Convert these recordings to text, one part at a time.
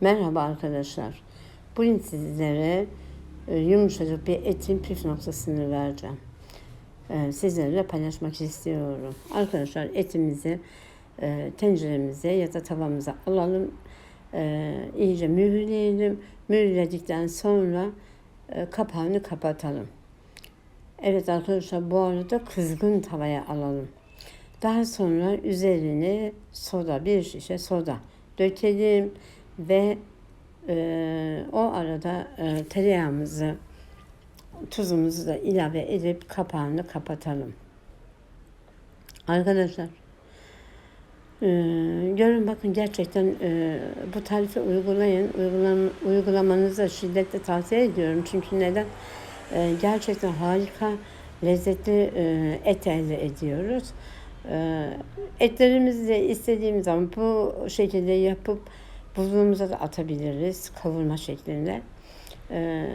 Merhaba arkadaşlar. Bugün sizlere e, yumuşacık bir etin püf noktasını vereceğim. E, Sizlerle paylaşmak istiyorum. Arkadaşlar etimizi e, tenceremize ya da tavamıza alalım. İyice mühürleyelim. Mühürledikten sonra kapağını kapatalım. Evet arkadaşlar bu arada kızgın tavaya alalım. Daha sonra üzerine soda, bir şişe soda dökelim ve e, o arada e, tereyağımızı, tuzumuzu da ilave edip kapağını kapatalım. Arkadaşlar e, görün bakın gerçekten e, bu tarifi uygulayın. Uygulam, uygulamanızı şiddetle tavsiye ediyorum. Çünkü neden? E, gerçekten harika lezzetli e, et elde ediyoruz. E, etlerimizi de istediğimiz zaman bu şekilde yapıp buzluğumuza da atabiliriz kavurma şeklinde. E,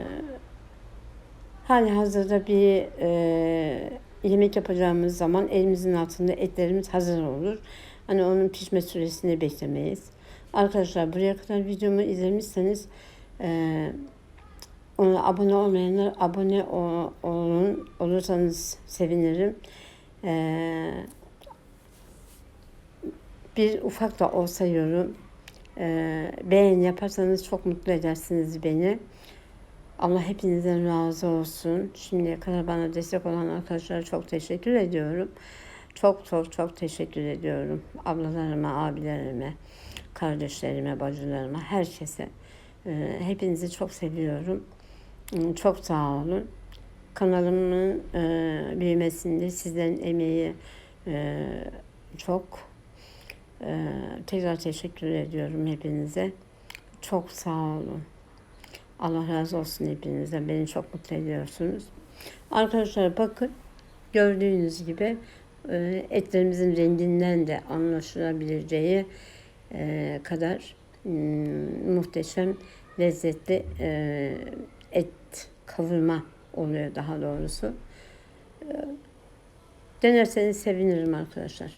hali hazırda bir e, yemek yapacağımız zaman elimizin altında etlerimiz hazır olur. Hani onun pişme süresini beklemeyiz. Arkadaşlar buraya kadar videomu izlemişseniz e, ona abone olmayanlar abone ol- olun olursanız sevinirim. E, bir ufak da olsa yorum e, beğen yaparsanız çok mutlu edersiniz beni. Allah hepinizden razı olsun. Şimdiye kadar bana destek olan arkadaşlara çok teşekkür ediyorum. Çok çok çok teşekkür ediyorum. Ablalarıma, abilerime, kardeşlerime, bacılarıma, herkese. E, hepinizi çok seviyorum. E, Çok sağ olun. Kanalımın e, büyümesinde sizlerin emeği e, çok. E, tekrar teşekkür ediyorum hepinize. Çok sağ olun. Allah razı olsun hepinize. Beni çok mutlu ediyorsunuz. Arkadaşlar bakın gördüğünüz gibi e, etlerimizin renginden de anlaşılabileceği e, kadar mm, muhteşem lezzetli e, et kavurma oluyor daha doğrusu. Denerseniz sevinirim arkadaşlar.